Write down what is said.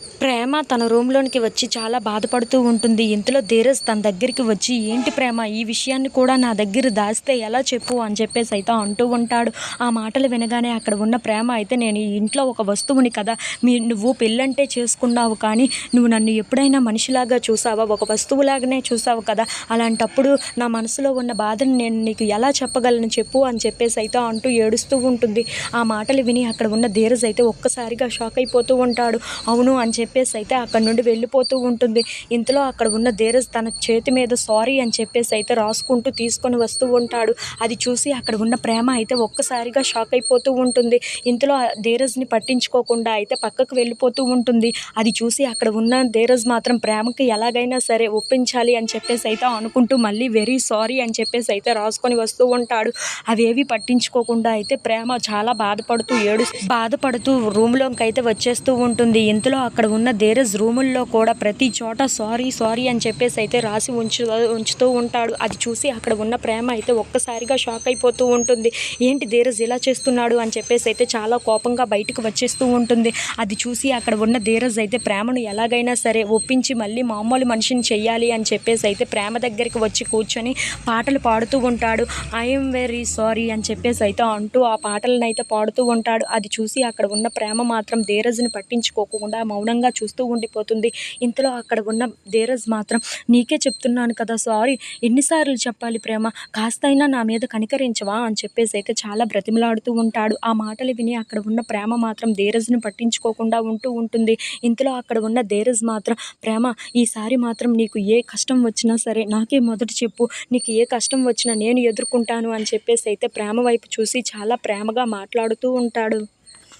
ప్రేమ తన రూమ్లోనికి వచ్చి చాలా బాధపడుతూ ఉంటుంది. ఇంతలో ధీరజ్ తన దగ్గరికి వచ్చి ఏంటి ప్రేమ ఈ విషయాన్ని కూడా నా దగ్గర దాస్తే ఎలా చెప్పు అని చెప్పేసి అయితే అంటూ ఉంటాడు. ఆ మాటలు వినగానే అక్కడ ఉన్న ప్రేమ అయితే నేను ఇంట్లో ఒక వస్తువుని కదా మీ నువ్వు పెళ్ళంటే చేసుకున్నావు కానీ నువ్వు నన్ను ఎప్పుడైనా మనిషిలాగా చూసావా? ఒక వస్తువులాగానే చూసావు కదా. అలాంటప్పుడు నా మనసులో ఉన్న బాధను నేను నీకు ఎలా చెప్పగలను చెప్పు అని చెప్పేసి అయితే అంటూ ఏడుస్తూ ఉంటుంది. ఆ మాటలు విని అక్కడ ఉన్న ధీరజ్ అయితే ఒక్కసారిగా షాక్ అయిపోతూ ఉంటాడు. అవును అని చెప్పేసి అయితే అక్కడ నుండి వెళ్ళిపోతూ ఉంటుంది. ఇంతలో అక్కడ ఉన్న ధీరజ్ తన చేతి మీద సారీ అని చెప్పేసి అయితే రాసుకుంటూ తీసుకొని వస్తూ ఉంటాడు. అది చూసి అక్కడ ఉన్న ప్రేమ అయితే ఒక్కసారిగా షాక్ అయిపోతూ ఉంటుంది. ఇంతలో ధీరజ్ని పట్టించుకోకుండా అయితే పక్కకు వెళ్ళిపోతూ ఉంటుంది. అది చూసి అక్కడ ఉన్న ధీరజ్ మాత్రం ప్రేమకి ఎలాగైనా సరే ఒప్పించాలి అని చెప్పేసి అయితే అనుకుంటూ మళ్ళీ వెరీ సారీ అని చెప్పేసి అయితే రాసుకొని వస్తూ ఉంటాడు. అవేవి పట్టించుకోకుండా అయితే ప్రేమ చాలా బాధపడుతూ ఏడు బాధపడుతూ రూమ్లోకి అయితే వచ్చేస్తూ ఉంటుంది. ఇంతలో అక్కడ అక్కడ ఉన్న ధీరజ్ రూముల్లో కూడా ప్రతి చోట సారీ సారీ అని చెప్పేసి అయితే రాసి ఉంచు ఉంచుతూ ఉంటాడు. అది చూసి అక్కడ ఉన్న ప్రేమ అయితే ఒక్కసారిగా షాక్ అయిపోతూ ఉంటుంది. ఏంటి ధీరజ్ ఇలా చేస్తున్నాడు అని చెప్పేసి అయితే చాలా కోపంగా బయటకు వచ్చేస్తూ ఉంటుంది. అది చూసి అక్కడ ఉన్న ధీరజ్ అయితే ప్రేమను ఎలాగైనా సరే ఒప్పించి మళ్ళీ మామూలు మనిషిని చెయ్యాలి అని చెప్పేసి అయితే ప్రేమ దగ్గరికి వచ్చి కూర్చొని పాటలు పాడుతూ ఉంటాడు. ఐఎమ్ వెరీ సారీ అని చెప్పేసి అయితే అంటూ ఆ పాటలను అయితే పాడుతూ ఉంటాడు. అది చూసి అక్కడ ఉన్న ప్రేమ మాత్రం ధీరజ్ని పట్టించుకోకుండా మౌనంగా చూస్తూ ఉండిపోతుంది. ఇంతలో అక్కడ ఉన్న ధీరజ్ మాత్రం నీకే చెప్తున్నాను కదా సారీ. ఎన్నిసార్లు చెప్పాలి ప్రేమ? కాస్తైనా నా మీద కనికరించవా? అని చెప్పేసి అయితే చాలా బ్రతిమలాడుతూ ఉంటాడు. ఆ మాటలు విని అక్కడ ఉన్న ప్రేమ మాత్రం ధీరజ్ని పట్టించుకోకుండా ఉంటూ ఉంటుంది. ఇంతలో అక్కడ ఉన్న ధీరజ్ మాత్రం ప్రేమ ఈసారి మాత్రం నీకు ఏ కష్టం వచ్చినా సరే నాకే మొదట చెప్పు. నీకు ఏ కష్టం వచ్చినా నేను ఎదుర్కొంటాను. అని చెప్పేసి అయితే ప్రేమ వైపు చూసి చాలా ప్రేమగా మాట్లాడుతూ ఉంటాడు.